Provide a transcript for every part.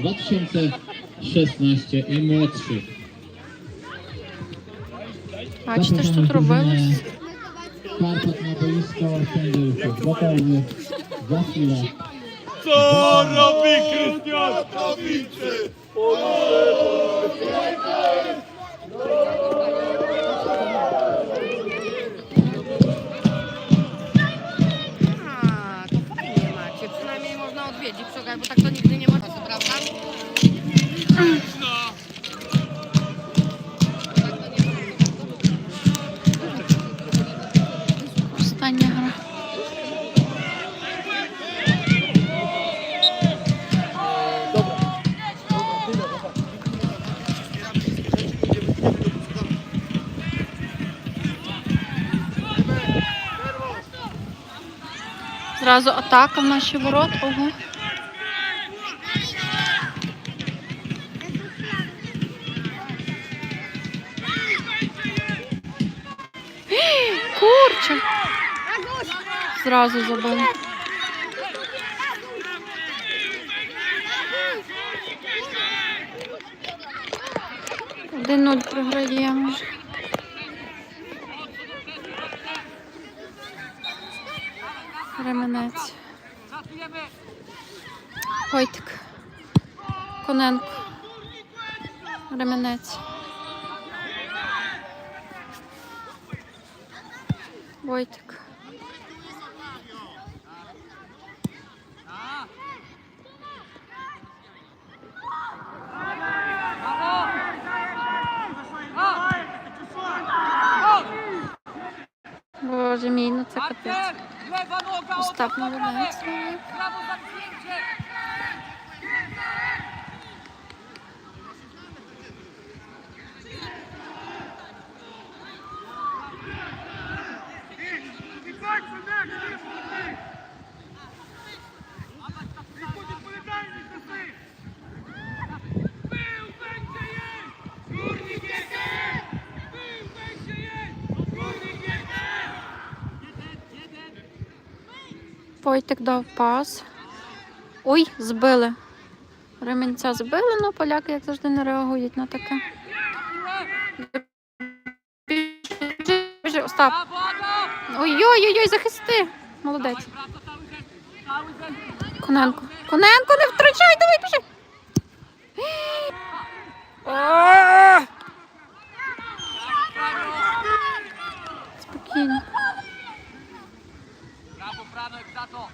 2016 i młodszych. A ci też tu próbujesz? Karpat na boisko, sędziuszek, gotowy, za chwilę. Co robi Krystian Kawicy? Зразу атака в наші ворот. Ого. Курче. Зразу забили. Один нуль програємо. Ременець. Войтик. Коненко. Ременець. Войтик. Боже мій, ну це капець. Lewa noga, Остап obrona молодець. Войтик дав пас. Ой, збили. Ременця збили, ну поляки, як завжди, не реагують на таке. Біжи, Остап. Ой-ой-ой, захисти. Молодець. Коненко. Коненко, не втрачай, давай біжи. Спокійно. Brawo, Franek, za to.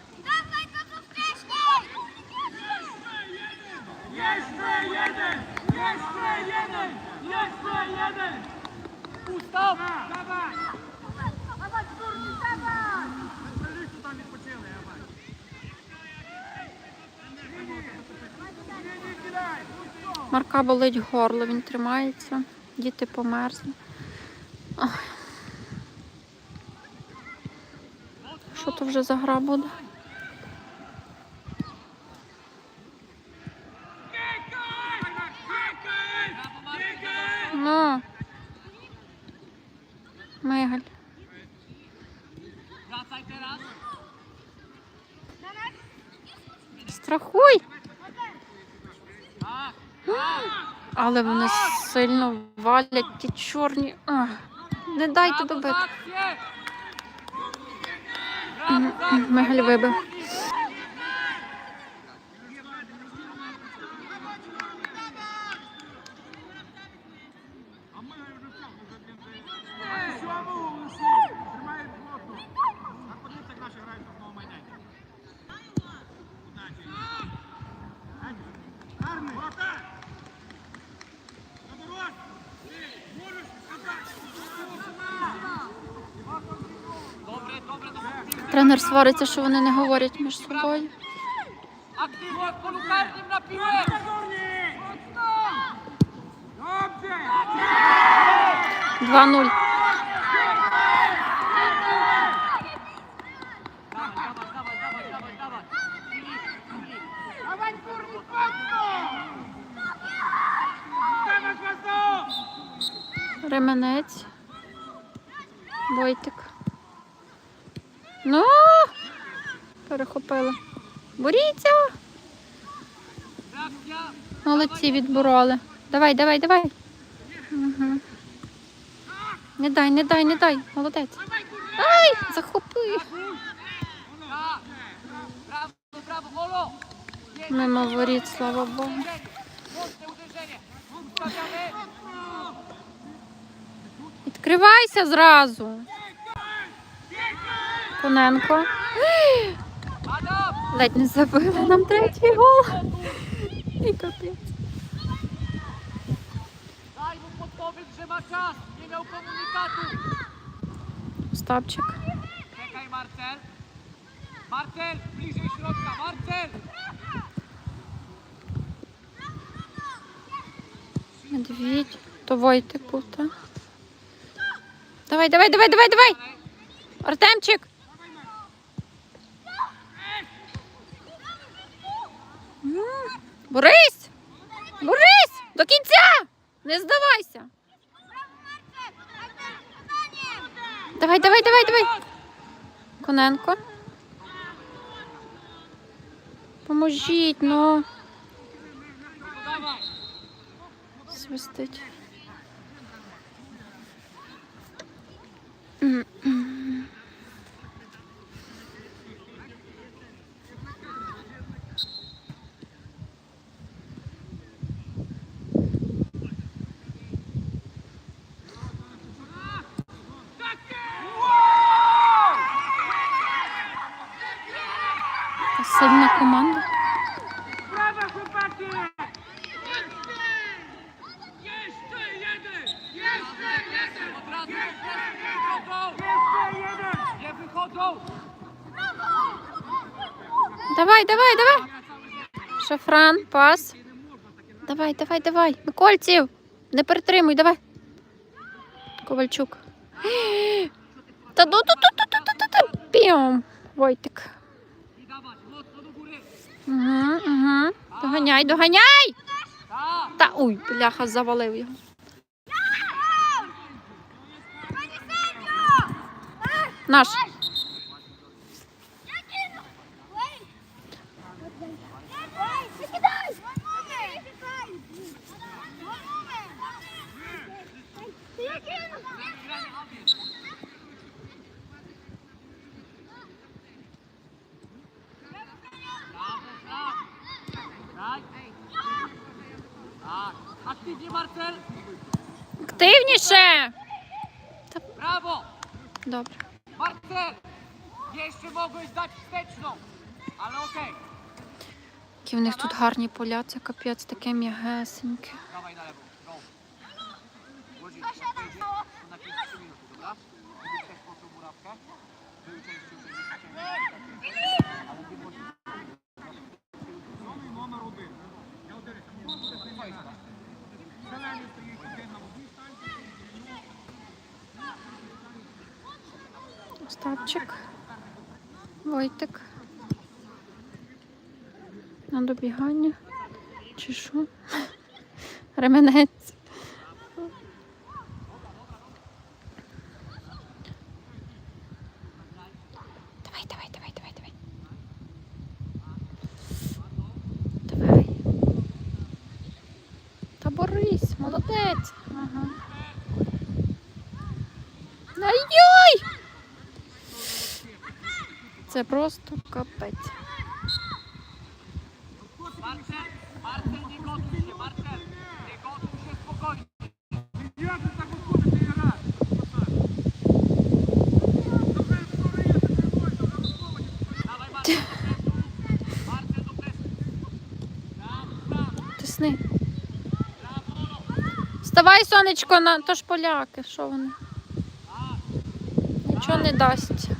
tu wcześniej! Jeszcze jeden! Jeszcze jeden! Jeszcze jeden! Ustaw! Dawaj! Марка болить горло, він тримається. Діти померзли. Ой. Що то вже за гра буде? Ну. Мигаль. Страхуй! Але вони сильно валять ті чорні. Ах, не дайте добити. Za Тренер свариться, що вони не говорять між собою. Aktywnie w polu karnym na piłę! Dobrze! 2-0. Dawaj, dawaj, dawaj, dawaj, dawaj, dawaj. Dawaj, kurwa, mocno! Dawaj, mocno! Ременець. Войтик. Ну, перехопили. Боріться! Молодці відбороли. Давай, давай, давай. Угу. Не дай, не дай, не дай. Молодець. Ай, Olo! Мимо воріт, слава Богу. Відкривайся зразу. Коненко. Ледь не забили нам третій гол. І капець. Остапчик. Czekaj, Marcel. Marcel, bliżej środka. Marcel! Медвідь. То Войтик був, так? Давай, давай, давай, давай, давай. Артемчик. Борись! Борись! До кінця! Не здавайся! Давай, давай, давай, давай. Коненко. Поможіть, ну. Свистить Сильна команда. Brawo, chłopaki! Jeszcze jeden! Jeszcze jeden! Od razu nie wychodzą! Jeszcze jeden! Nie wychodzą! Давай, давай, давай. Шафран, пас. Давай, давай, давай. Микольців. Не перетримуй, давай. Ковальчук. Та ну ту ту ту ту ту ту Піом. Войтик. Угу, угу. Доганяй, доганяй! Та уй, бляха, завалив його. Наш. Tak! Tak! Aktywnie, Marcel! Активніше. Brawo! Добре. Marcel! Jeszcze mogłeś dać wsteczną, ale okej. Які в них тут гарні поля, це капець таке м'ягесеньке. Dawaj na lewo. Go. Włodzimierz, jak wejdzie, to na 15 minut, dobra? Gdybyś też poczuł murawkę, był częścią tego Ale nie może... Остапчик. Войтик. На добігання. Чи що? Ременець. Давай, давай, давай, давай, давай. Давай. Та борись, молодець. Ага. Ай-яй! Це просто капець. Marcel, Marcel, nie gotuj się, Marcel! Nie gotuj się spokojnie! Jak ty tak odkładać nie raz? Dawaj Marcel, do presu! Marcel do presu! Brawo, brawo, Тисни. Вставай, сонечко, на то ж поляки, що вони? Нічого не дасть.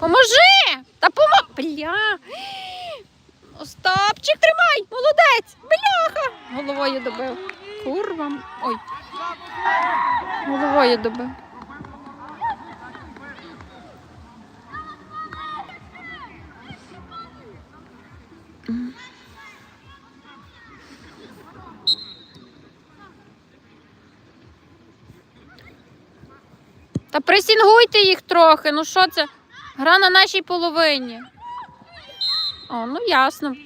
Поможи! Та помо... Бля! Остапчик, тримай! Молодець! Бляха! Головою добив. Курва. Ой. Головою добив. Та пресінгуйте їх трохи. Ну що це? Гра на нашій половині. О, ну ясно.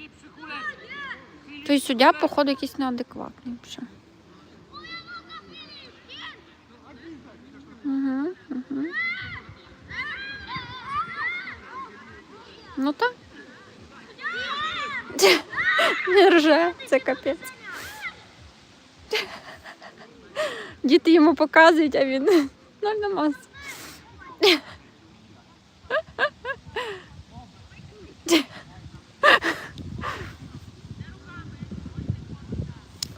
Той суддя, походу, якийсь неадекватний. Угу, угу. Ну так. Не рже, це капець. Діти йому показують, а він ноль на масу.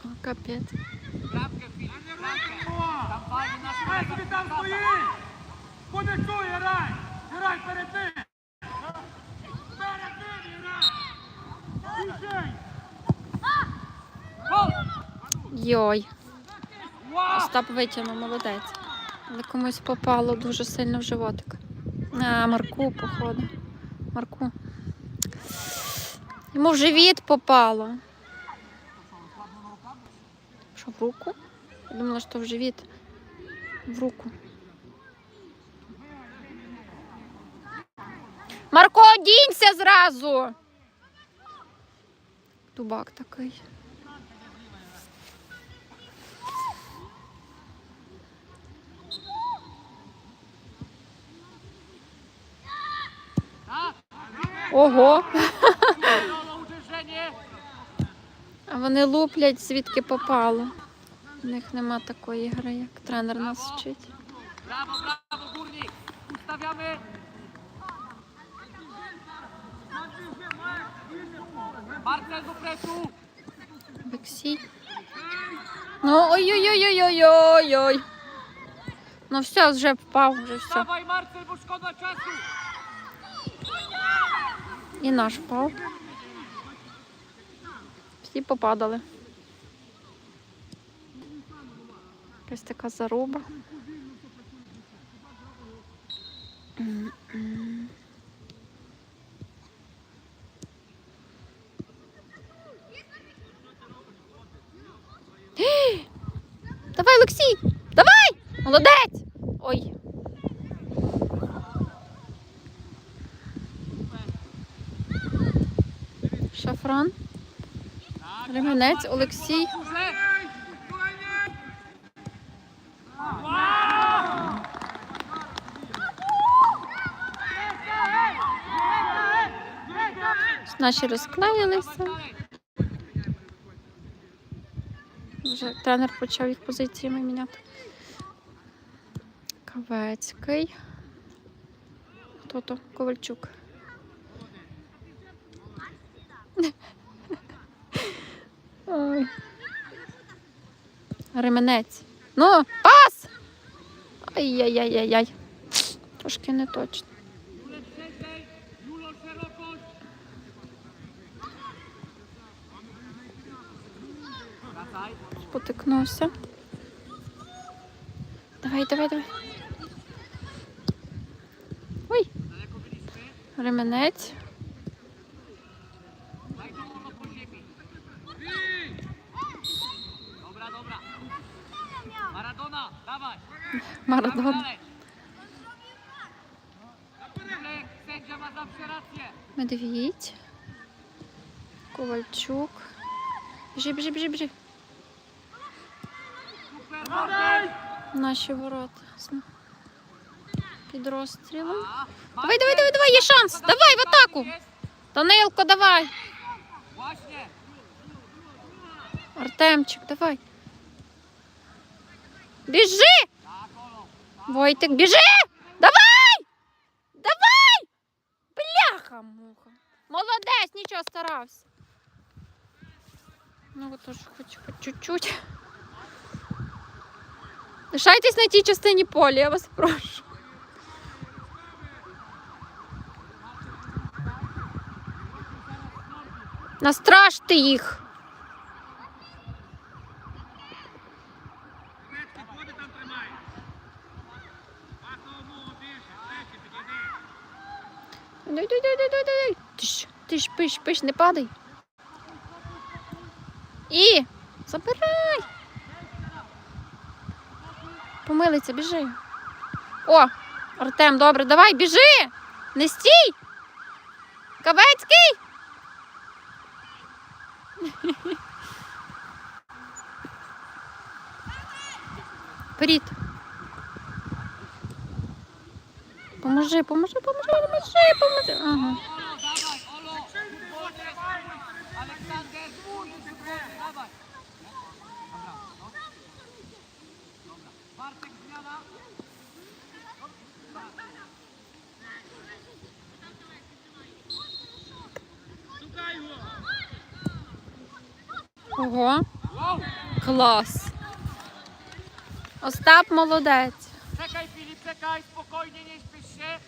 О, капець. Куди чує, грай! Грай! Йой. Остап витягнув, молодець. Але комусь попало дуже сильно в животик. А, Марку, походу. Марку. Йому в живіт попало. Що, в руку? Я думала, що в живіт. В руку. Марко, одінься зразу! Тубак такий. Ого! А вони луплять звідки попало. У них нема такої гри, як тренер нас вчить. Ustawiamy! Marcel do presu! Олексій. Ну ой-ой-ой-ой-ой-ой. Ну все, вже впав, вже все. Dawaj Marcel, bo szkoda czasu! І наш впав. Всі попадали. Якась така заруба. М-м. Ей! Давай, Олексій! Давай! Молодець! Ой. Шафран. Ременець, Олексій. Наші розклеїлися. Вже тренер почав їх позиціями міняти. Кавецький. Хто то? Ковальчук. Ой. Ременець. Ну, пас! Ай-яй-яй-яй-яй. Трошки не точно. Спотикнувся. Давай, давай, давай. Ой, ременець. Марадон. Dalej. Julek, sędzia ma zawsze rację. Медвідь. Ковальчук. Біжи, біжи, біжи, біжи. Наші ворота. Під розстрілом. Давай, давай, давай, давай, є шанс. Давай в атаку. Данилко, давай. Артемчик, давай. Біжи! Войтик, біжи! Давай! Давай! Бляха муха. Молодець, нічого старався. Ну от уже хоч чуть-чуть. Лишайтесь на тій частині поля, я вас прошу. Настраште їх. Дай, дай, дай, дай, дай, дай. Тиш, пиш, пиш, не падай. І забирай. Помилиться, біжи. О, Артем, добре, давай, біжи. Не стій. Кавецький. Вперед. Поможи, поможи, поможи, поможи, поможи. Ага. Ого, клас. Остап молодець. Filip, czekaj, spokojnie, nie śpiesz się.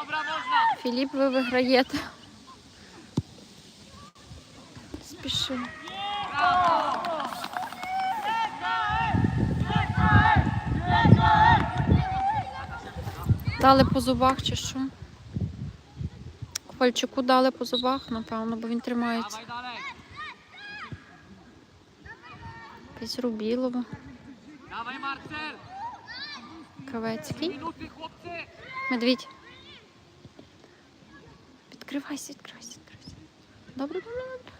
Dobra, można. Філіп, ви виграєте. Спіши. Дали по зубах чи що? Ковальчуку дали по зубах, напевно, бо він тримається. Dawaj Marcel. Кавецький. Медвідь. Відкривайся, відкривайся, відкривайся. Добре, добре, добре.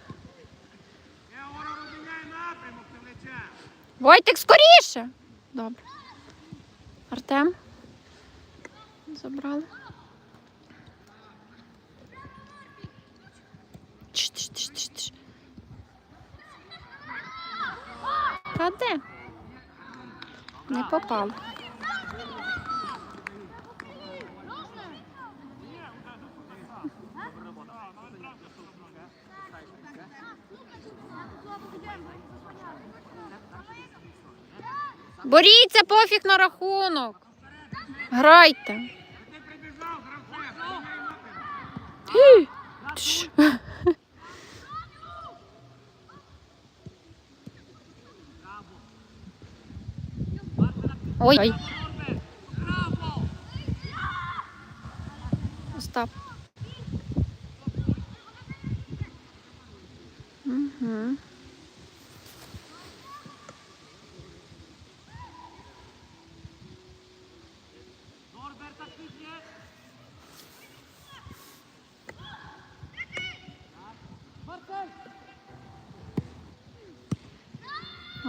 Напрямок, влече. Войтик, скоріше! Добре. Артем. Забрали. Та де? Не попав. Боріться, пофіг на рахунок. Грайте. Ой, ой. Остап. Угу.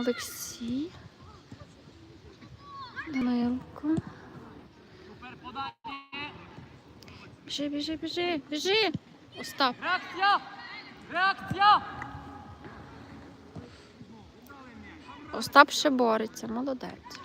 Олексій. Данилко. Біжи, біжи, біжи, біжи. Остап. Реакція! Реакція! Остап ще бореться, молодець.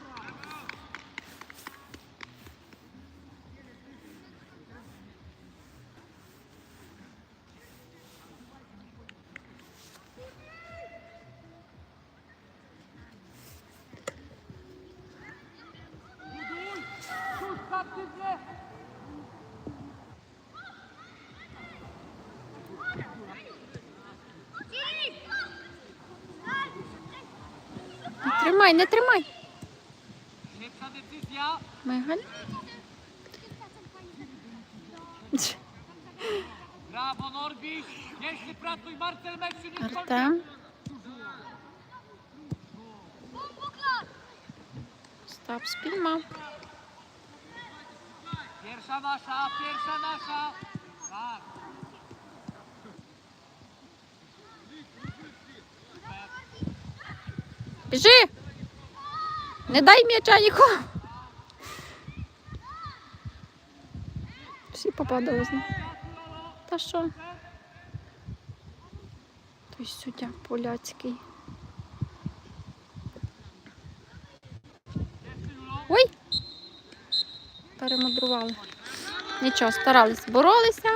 Тримай, не тримай. Szybka decyzja. Мигаль. Brawo Norbi. Nieźle pracuj. Marcel mecz się nie skończy. Артем. Остап спіймав. Pierwsza nasza, pierwsza nasza. Tak. Біжи! Не дай м'яча нікому. Всі попадали з ним. Та що? Той суддя поляцький. Ой! Перемудрували. Нічого, старались, боролися.